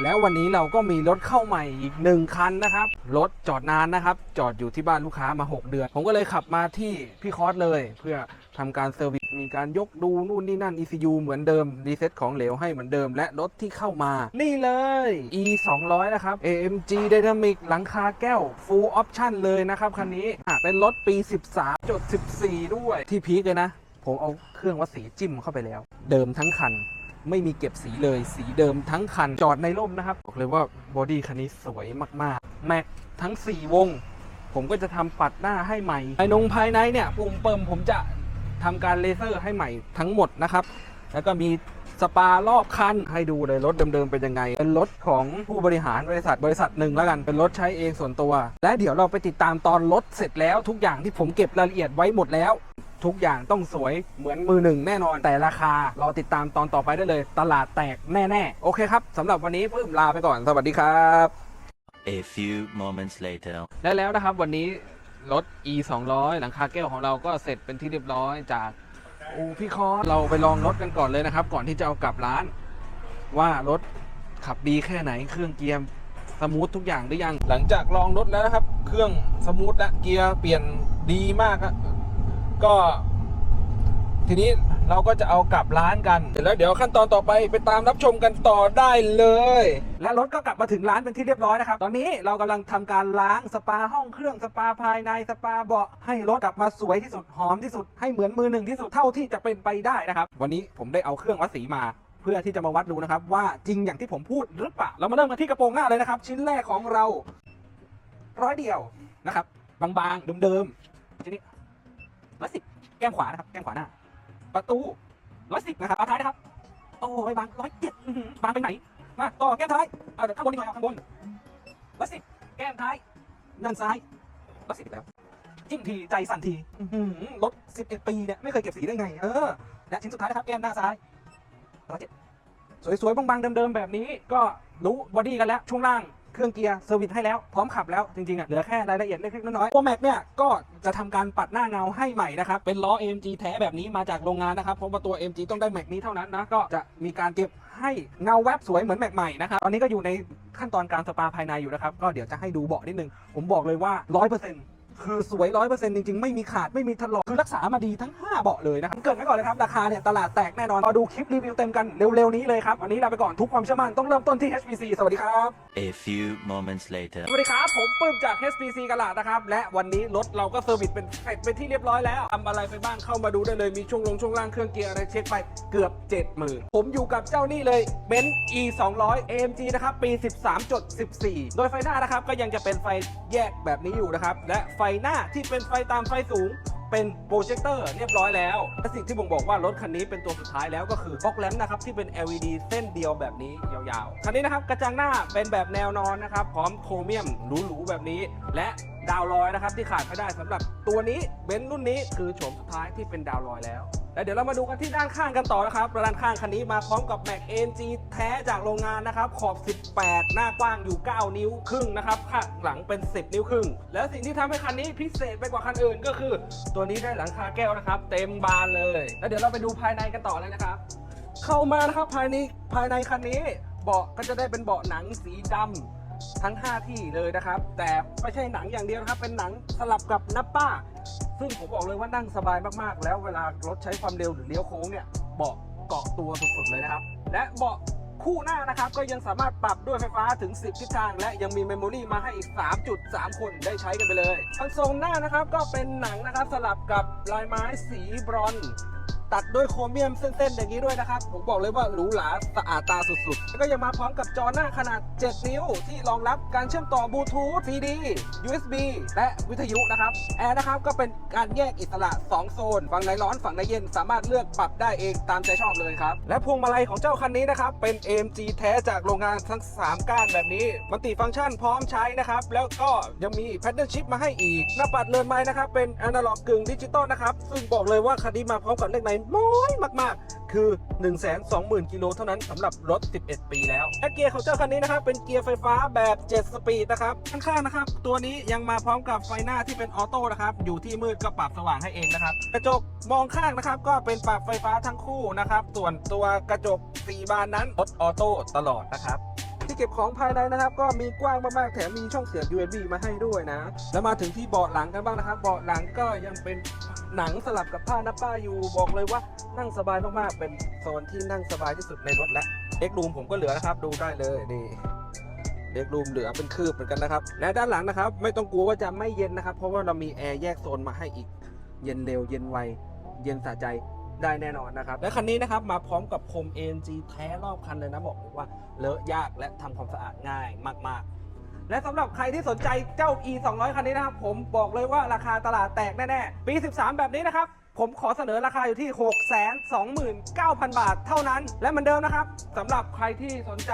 แล้ววันนี้เราก็มีรถเข้าใหม่อีกหนึ่งคันนะครับ รถจอดนานนะครับ จอดอยู่ที่บ้านลูกค้ามา 6 เดือน ผมก็เลยขับมาที่พี่คอสเลย เพื่อทำการเซอร์วิส มีการยกดูนู่นนี่นั่น ECU เหมือนเดิม รีเซ็ตของเหลวให้เหมือนเดิม และรถที่เข้ามา นี่เลย E 2 0 0นะครับ AMG Dynamic หลังคาแก้ว Full Option เลยนะครับคันนี้ เป็นรถปี 13.14 ด้วย ที่พีคเลยนะ ผมเอาเครื่องวัดสีจิ้มเข้าไปแล้ว เดิมทั้งคัน ไม่มีเก็บสีเลย สีเดิมทั้งคัน จอดในร่มนะครับ บอกเลยว่าบอดี้คันนี้สวยมากๆ แม็กทั้ง 4 วง ผมก็จะทำปัดหน้าให้ใหม่ภายนงภายในเนี่ยปุ่มเปิมผมจะทำการเลเซอร์ให้ใหม่ทั้งหมดนะครับ แล้วก็มีสปารอบคันให้ดูเลยรถเดิมๆเป็นยังไง เป็นรถของผู้บริหารบริษัทบริษัทหนึ่งแล้วกัน เป็นรถใช้เองส่วนตัว และเดี๋ยวเราไปติดตามตอนรถเสร็จแล้วทุกอย่างที่ผมเก็บรายละเอียดไว้หมดแล้ว ทุกอย่างต้องสวยเหมือนมือหนึ่งแน่นอนแต่ราคารอติดตามตอนต่อไปได้เลย ตลาดแตกแน่ๆ โอเคครับสำหรับวันนี้ปื้มลาไปก่อนสวัสดีครับ A few moments later. และแล้วนะครับวันนี้รถ e 2 0 0หลังคาแก้วของเราก็เสร็จเป็นที่เรียบร้อยจากอูพี่คอสเราไปลองรถกันก่อนเลยนะครับ ก่อนที่จะเอากลับร้าน ว่ารถขับดีแค่ไหนเครื่องเกียร์สมูททุกอย่างหรือยัง หลังจากลองรถแล้วนะครับ เครื่องสมูทและเกียร์เปลี่ยนดีมากอะ ก็ ทีนี้เราก็จะเอากลับร้านกันเสร็จแล้วเดี๋ยวขั้นตอนต่อไปไปตามรับชมกันต่อได้เลย และรถก็กลับมาถึงร้านเป็นที่เรียบร้อยนะครับ ตอนนี้เรากำลังทำการล้างสปาห้องเครื่องสปาภายในสปาเบาะให้รถกลับมาสวยที่สุดหอมที่สุดให้เหมือนมือหนึ่งที่สุดเท่าที่จะเป็นไปได้นะครับ วันนี้ผมได้เอาเครื่องวัดสีมา เพื่อที่จะมาวัดดูนะครับ ว่าจริงอย่างที่ผมพูดหรือเปล่าเรามาเริ่มกันที่กระโปรงหน้าเลยนะครับ ชิ้นแรกของเรา ร้อยเดียวนะครับ บางๆเดิมๆชิ้นนี้ ร้อยสิบแก้มขวานะครับ แก้มขวาหน้า ประตูร้อยสิบนะครับ เอาท้ายนะครับ โอ้ยบางร้อยเจ็ดบางไปไหน มาต่อแก้มท้าย เอาข้างบนดีกว่าข้างบนร้อยสิบแก้มท้ายด้านซ้ายร้อยสิบแล้วจิ้มทีใจสั่นทีรถสิบเอ็ดปีเนี่ยไม่เคยเก็บสีได้ไง เออ และชิ้นสุดท้ายนะครับแก้มหน้าซ้ายร้อยเจ็ดสวยๆบางๆเดิมๆแบบนี้ ก็รู้บอดี้กันแล้วช่วงล่าง เครื่องเกียร์เซอร์วิสให้แล้วพร้อมขับแล้วจริงๆอะเหลือแค่รายละเอียดเล็กๆน้อยๆตัวแม็กเนี่ยก็จะทำการปัดหน้าเงาให้ใหม่นะครับเป็นล้อ AMG แท้แบบนี้มาจากโรงงานนะครับเพราะว่าตัว AMG ต้องได้แม็กนี้เท่านั้นนะก็จะมีการเก็บให้เงาแวบสวยเหมือนแม็กใหม่นะครับตอนนี้ก็อยู่ในขั้นตอนการสปาภายในอยู่นะครับก็เดี๋ยวจะให้ดูเบาะนิดนึงผมบอกเลยว่า100% คือสวย100%จริง ๆ ไม่มีขาดไม่มีถลอกคือรักษามาดีทั้ง 5 เบาะเลยนะครับเกิดไว้ก่อนเลยครับ ราคาเนี่ย ตลาดแตกแน่นอนมาดูคลิปรีวิวเต็มกันเร็ว ๆ นี้เลยครับ วันนี้ลาไปก่อนทุกความเชื่อมั่นต้องเริ่มต้นที่ HPC สวัสดีครับ A few moments later. สวัสดีครับ ผมปื้มจาก HPC กลาดนะครับ และวันนี้รถเราก็เซอร์วิสเป็นเสร็จเป็นที่เรียบร้อยแล้วทำอะไรไปบ้างเข้ามาดูได้เลยมีช่วงลงช่วงล่างเครื่องเกียร์อะไรเช็คไปเกือบ 70,000 ผมอยู่กับเจ้านี่เลยเบนซ์ E 2 0 0 AMG นะครับปี 13.14 โดยไฟหน้านะครับก็ยังจะเป็นไฟแยกแบบนี้อยู่นะครับและไฟหน้าที่เป็นไฟตามไฟสูง เป็นโปรเจคเตอร์เรียบร้อยแล้วและสิ่งที่ผมบอกว่ารถคันนี้เป็นตัวสุดท้ายแล้วก็คือบล็อกแลมนะครับที่เป็น LED เส้นเดียวแบบนี้ยาวๆ คันนี้นะครับกระจังหน้าเป็นแบบแนวนอนนะครับพร้อมโครเมียมหรูๆแบบนี้ และดาวลอยนะครับที่ขาดไม่ได้สำหรับตัวนี้เบนซ์รุ่นนี้คือโฉมสุดท้ายที่เป็นดาวลอยแล้ว และเดี๋ยวเรามาดูกันที่ด้านข้างกันต่อนะครับด้านข้างคันนี้มาพร้อมกับ Mac AMG แท้จากโรงงานนะครับ ขอบ 18 หน้ากว้างอยู่ 9 นิ้วครึ่งนะครับ ข้างหลังเป็น 10 นิ้วครึ่ง แล้วสิ่งที่ทำให้คันนี้พิเศษไปกว่าคันอื่นก็คือ ตัวนี้ได้หลังคาแก้วนะครับ เต็มบานเลย แล้วเดี๋ยวเราไปดูภายในกันต่อเลยนะครับ เข้ามานะครับภายในภายในคันนี้เบาะก็จะได้เป็นเบาะหนังสีดำทั้ง 5 ที่เลยนะครับ แต่ไม่ใช่หนังอย่างเดียวนะครับ เป็นหนังสลับกับนับป้า ซึ่งผมบอกเลยว่านั่งสบายมากๆ แล้วเวลารถใช้ความเร็วหรือเลี้ยวโค้งเนี่ยเบาะเกาะตัวสุดๆเลยนะครับ และเบาะคู่หน้านะครับก็ยังสามารถปรับด้วยไฟฟ้าถึง 10 ทิศทาง และยังมีเมมโมรี่มาให้อีก 3.3 คนได้ใช้กันไปเลยคอนโซลหน้านะครับก็เป็นหนังนะครับสลับกับลายไม้สีบรอนซ์ ตัดด้วยโครเมียมเส้นๆ อย่างนี้ด้วยนะครับ ผมบอกเลยว่าหรูหราสะอาดตาสุดๆ แล้วก็ยังมาพร้อมกับจอหน้าขนาด 7 นิ้ว ที่รองรับการเชื่อมต่อบลูทูธ CD USB และวิทยุนะครับ แอร์นะครับก็เป็นการแยกอิสระ 2 โซน ฝั่งไหนร้อนฝั่งไหนเย็นสามารถเลือกปรับได้เองตามใจชอบเลยครับ และพวงมาลัยของเจ้าคันนี้นะครับ เป็น AMG แท้จากโรงงานทั้ง 3 ก้านแบบนี้มัลติฟังก์ชันพร้อมใช้นะครับ แล้วก็ยังมี Paddle Shift มาให้อีก หน้าปัดเรือนไม้นะครับเป็นอนาล็อกกึ่งดิจิตอลนะครับซึ่งบอกเลยว่าคันนี้มาพร้อมกับเลขในน้อยมากๆ คือ 120,000กิโลเท่านั้นสำหรับรถ 11 ปีแล้วและเกียร์ของเจ้าคันนี้นะครับ เป็นเกียร์ไฟฟ้าแบบ 7 สปีดนะครับข้างๆนะครับ ตัวนี้ยังมาพร้อมกับไฟหน้าที่เป็นออโต้นะครับ อยู่ที่มืดก็ปรับสว่างให้เองนะครับ กระจกมองข้างนะครับ ก็เป็นปรับไฟฟ้าทั้งคู่นะครับ ส่วนตัวกระจก4บานนั้นรถออโต้ตลอดนะครับทีที่เก็บของภายในนะครับ ก็มีกว้างมากๆแถมมีช่องเสียบ USB มาให้ด้วยนะ แล้วมาถึงที่เบาะหลังกันบ้างนะครับ เบาะหลังก็ยังเป็น หนังสลับกับผ้านับป้าอยู่บอกเลยว่านั่งสบายมากๆ เป็นโซนที่นั่งสบายที่สุดในรถและเอ็กรูมผมก็เหลือนะครับ ดูได้เลยนี่เอ็กรูมเหลือเป็นคืบเหมือนกันนะครับและด้านหลังนะครับ ไม่ต้องกลัวว่าจะไม่เย็นนะครับ เพราะว่าเรามีแอร์แยกโซนมาให้อีก เย็นเร็วเย็นไว เย็นสะใจได้แน่นอนนะครับ และคันนี้นะครับมาพร้อมกับพรม AMG แท้รอบคันเลยนะบอกเลยว่าเลอะยากและทำความสะอาดง่ายมากๆ และสำหรับใครที่สนใจเจ้า E 2 0 0คันนี้นะครับ ผมบอกเลยว่าราคาตลาดแตกแน่ๆ ปี 13 แบบนี้นะครับ ผมขอเสนอราคาอยู่ที่ 629,000 บาทเท่านั้น และเหมือนเดิมนะครับสำหรับใครที่สนใจ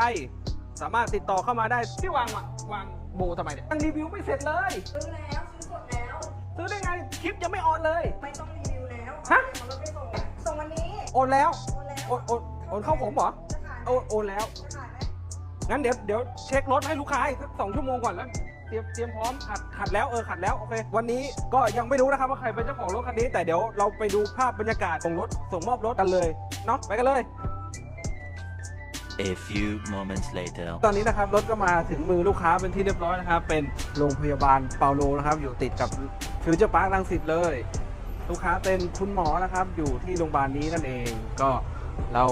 สามารถติดต่อเข้ามาได้ที่วางอะวางโบทำไมเนี่ยยังรีวิวไม่เสร็จเลย ซื้อแล้วซื้อหมดแล้ว ซื้อได้ไงคลิปยังไม่ออนเลย ไม่ต้องรีวิวแล้วฮะ เอารถไปส่งส่งวันนี้โอนแล้ว โอนแล้วโอนโอนโอนเข้าผมเหรอจะขายไหมโอนโอนแล้ว จะขายไหม งั้นเดี๋ยวเดี๋ยวเช็ครถให้ลูกค้าอีกสักสองชั่วโมงก่อนแล้ว เตรียมเตรียมพร้อมขัดขัดแล้วเออขัดแล้วโอเควันนี้ก็ยังไม่รู้นะครับว่าใครเป็นเจ้าของรถคันนี้ แต่เดี๋ยวเราไปดูภาพบรรยากาศของรถส่งมอบรถกันเลยเนาะไปกันเลย A few moments later. ตอนนี้นะครับรถก็มาถึงมือลูกค้าเป็นที่เรียบร้อยนะครับเป็นโรงพยาบาลเปาโลนะครับ อยู่ติดกับฟิวเจอร์พาร์คลังสิตเลย ลูกค้าเป็นคุณหมอนะครับ อยู่ที่โรงพยาบาลนี้นั่นเอง ก็เรา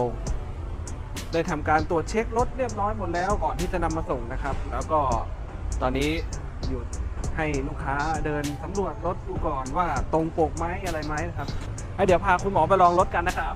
ได้ทำการตรวจเช็ครถเรียบร้อยหมดแล้วก่อนที่จะนำมาส่งนะครับ แล้วก็ตอนนี้อยู่ให้ลูกค้าเดินสำรวจรถดูก่อนว่าตรงปกไหมอะไรไหมนะครับให้เดี๋ยวพาคุณหมอไปลองรถกันนะครับ